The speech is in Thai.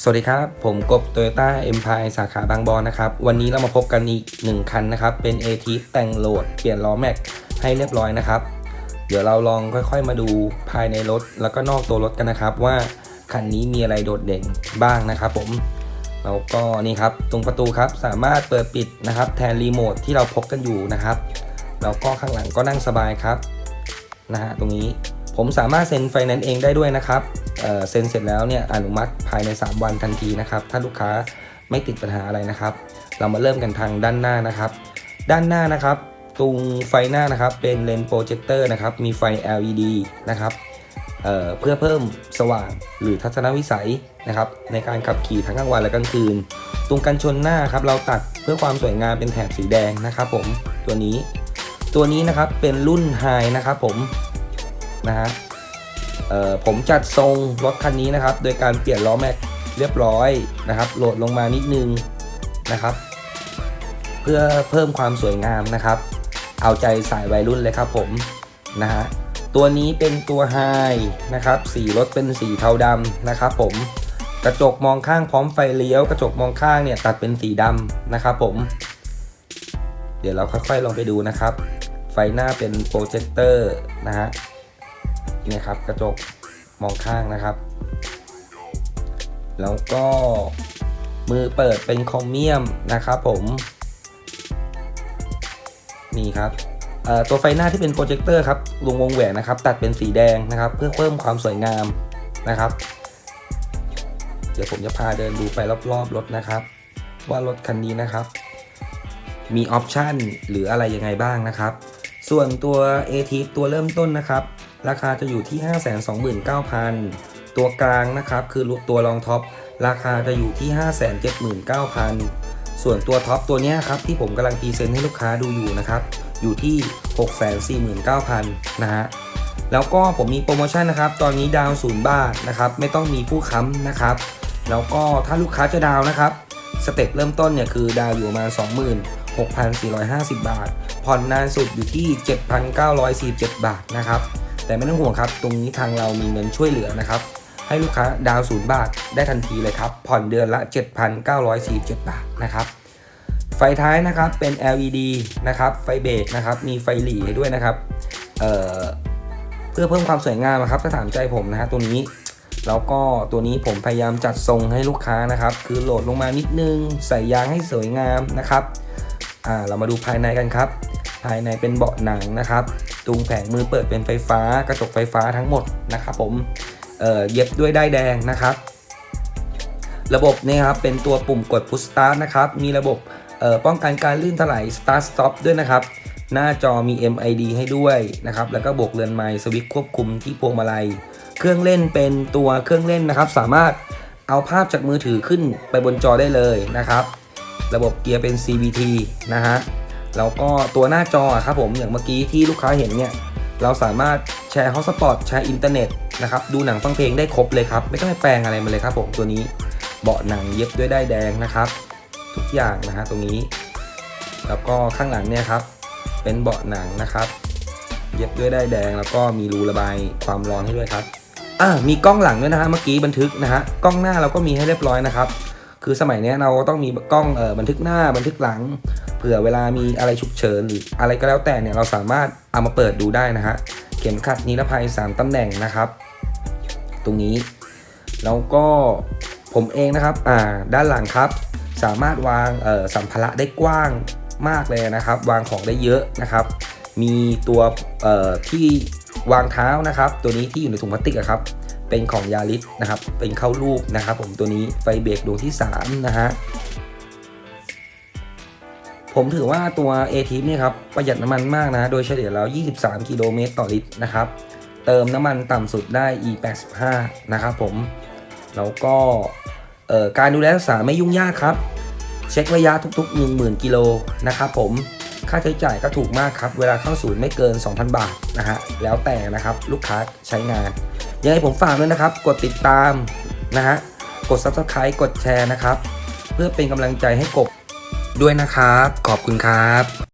สวัสดีครับ ผมกบ Toyota Empire สาขาบางบอนนะครับ วันนี้เรามาพบกันอีก1คันนะครับ เป็น a t แต่งโหลด เปลี่ยนล้อแม็กให้เรียบร้อยนะครับ เดี๋ยวเราลองค่อยๆมาดูภายในรถ แล้วก็นอกตัวรถกันนะครับ ว่าคันนี้มีอะไรโดดเด่นบ้างนะครับผม แล้วก็นี่ครับ ตรงประตูครับสามารถเปิดปิดนะครับ แทนรีโมทที่เราพกกันอยู่นะครับ แล้วก็ข้างหลังก็นั่งสบายครับนะฮะตรงนี้ ผมสามารถเซ็นไฟแนนซ์เองได้ด้วยนะครับเเซ็นเสร็จแล้วเนี่ยอนุมัติภายใน 3 วันทันทีนะครับ ถ้าลูกค้าไม่ติดปัญหาอะไรนะครับ เรามาเริ่มกันทางด้านหน้านะครับ ด้านหน้านะครับ ตรงไฟหน้านะครับเป็นเลนส์โปรเจคเตอร์นะครับ มีไฟ LED นะครับเเพื่อเพิ่มสว่างหรือทัศนวิสัยนะครับ ในการขับขี่ทั้งกลางวันและกลางคืน ตรงกันชนหน้าครับ เราตัดเพื่อความสวยงามเป็นแถบสีแดงนะครับ ผมตัวนี้ ตัวนี้นะครับเป็นรุ่นไฮนะครับ ผม นะฮะผมจัดทรงรถคันนี้นะครับ โดยการเปลี่ยนล้อแม็กเรียบร้อยนะครับ โหลดลงมานิดนึงนะครับ เพื่อเพิ่มความสวยงามนะครับ เอาใจสายวัยรุ่นเลยครับผมนะฮะตัวนี้เป็นตัวไฮนะครับ สีรถเป็นสีเทาดำนะครับ ผมกระจกมองข้างพร้อมไฟเลี้ยว กระจกมองข้างเนี่ยตัดเป็นสีดำนะครับ ผม เดี๋ยวเราค่อยๆลองไปดูนะครับ ไฟหน้าเป็นโปรเจคเตอร์นะฮะ นี่ครับ กระจกมองข้างนะครับ แล้วก็มือเปิดเป็นคอมเมียมนะครับผมนี่ครับตัวไฟหน้าที่เป็นโปรเจคเตอร์ครับวงวงแหวนนะครับ ตัดเป็นสีแดงนะครับ เพื่อเพิ่มความสวยงามนะครับ เดี๋ยวผมจะพาเดินดูไปรอบๆรถนะครับ ว่ารถคันนี้นะครับ มีออปชันหรืออะไรยังไงบ้างนะครับ ส่วนตัว a t ตัวเริ่มต้นนะครับ ราคาจะอยู่ที่ 529,000 ตัวกลางนะครับคือตัวรองท็อปราคาจะอยู่ที่ 579,000 ส่วนตัวท็อปตัวนี้ครับที่ผมกำลังพรีเซนต์ให้ลูกค้าดูอยู่นะครับอยู่ที่ 649,000 นะฮะแล้วก็ผมมีโปรโมชั่นนะครับ ตอนนี้ดาวศูนย์บาทนะครับ ไม่ต้องมีผู้ค้ำนะครับ แล้วก็ถ้าลูกค้าจะดาวนะครับ สเต็ปเริ่มต้นเนี่ยคือดาวอยู่ประมาณ26,450 บาท ผ่อนนานสุดอยู่ที่ 7,947 บาทนะครับ แต่ไม่ต้องห่วงครับ ตรงนี้ทางเรามีเงินช่วยเหลือนะครับ ให้ลูกค้าดาวศูนย์บาทได้ทันทีเลยครับ ผ่อนเดือนละ 7,947 บาทนะครับไฟท้ายนะครับเป็น LED นะครับไฟเบรกนะครับมีไฟหลีให้ด้วยนะครับเเพื่อเพิ่มความสวยงามนะครับถ้าถามใจผมนะฮะตัวนี้ แล้วก็ตัวนี้ผมพยายามจัดทรงให้ลูกค้านะครับ คือโหลดลงมานิดนึง ใส่ยางให้สวยงามนะครับ อ่าเรามาดูภายในกันครับ ภายในเป็นเบาะหนังนะครับตรงแผงมือเปิดเป็นไฟฟ้า กระจกไฟฟ้าทั้งหมดนะครับผมเเย็บด้วยได้ายแดงนะครับ ระบบเนี่ยครับเป็นตัวปุ่มกด push start นะครับ มีระบบป้องกันการลื่นถลาย start stop ด้วยนะครับ หน้าจอมี MID ให้ด้วยนะครับ แล้วก็บวกเรือนไม้สวิตช์ควบคุมที่พวงมาลัย เครื่องเล่นเป็นตัวเครื่องเล่นนะครับ สามารถเอาภาพจากมือถือขึ้นไปบนจอได้เลยนะครับ ระบบเกียร์เป็น CVT นะฮะแล้วก็ตัวหน้าจอครับผมอย่างเมื่อกี้ที่ลูกค้าเห็นเนี่ยเราสามารถแชร์ฮอตสปอตแชร์อินเทอร์เน็ตนะครับดูหนังฟังเพลงได้ครบเลยครับ ไม่ต้องไปแปลงอะไรมาเลยครับผมตัวนี้เบาะหนังเย็บด้วยได้แดงนะครับ ทุกอย่างนะฮะตรงนี้ แล้วก็ข้างหลังเนี่ยครับ เป็นเบาะหนังนะครับ เย็บด้วยได้แดงแล้วก็มีรูระบายความร้อนให้ด้วยครับอ่ามีกล้องหลังด้วยนะฮะเมื่อกี้บันทึกนะฮะกล้องหน้าเราก็มีให้เรียบร้อยนะครับ คือสมัยนี้เราต้องมีกล้องเออบันทึกหน้าบันทึกหลัง เผื่อเวลามีอะไรฉุกเฉินหรืออะไรก็แล้วแต่เนี่ยเราสามารถเอามาเปิดดูได้นะฮะเข็มขัดนิรภัย 3ตำแหน่งนะครับ ตรงนี้แล้วก็ผมเองนะครับอ่าด้านหลังครับ สามารถวางเออสัมภาระได้กว้างมากเลยนะครับ วางของได้เยอะนะครับ มีตัวเอ่อที่วางเท้านะครับ ตัวนี้ที่อยู่ในถุงพลาสติกครับ เป็นของยาริสนะครับ เป็นเข้าลูกนะครับผมตัวนี้ไฟเบรกดวงที่ 3 นะฮะ ผมถือว่าตัว a t เนี่ยครับ ประหยัดน้ำมันมากนะ โดยเฉลี่ยแล้ว 23 กิโลเมตรต่อลิตรนะครับ เติมน้ำมันต่ำสุดได้ E85 นะครับผม แล้วก็การดูแลรักษาไม่ยุ่งยากครับ เช็คระยะทุก ๆ 10,000 กิโลนะครับผมค่าใช้จ่ายก็ถูกมากครับ เวลาเข้าศูนย์ไม่เกิน 2,000 บาทนะฮะ แล้วแต่นะครับลูกค้าใช้งาน ยังไงผมฝากด้วยนะครับ กดติดตามนะฮะ กด Subscribe กดแชร์นะครับ เพื่อเป็นกำลังใจให้กบด้วยนะครับ ขอบคุณครับ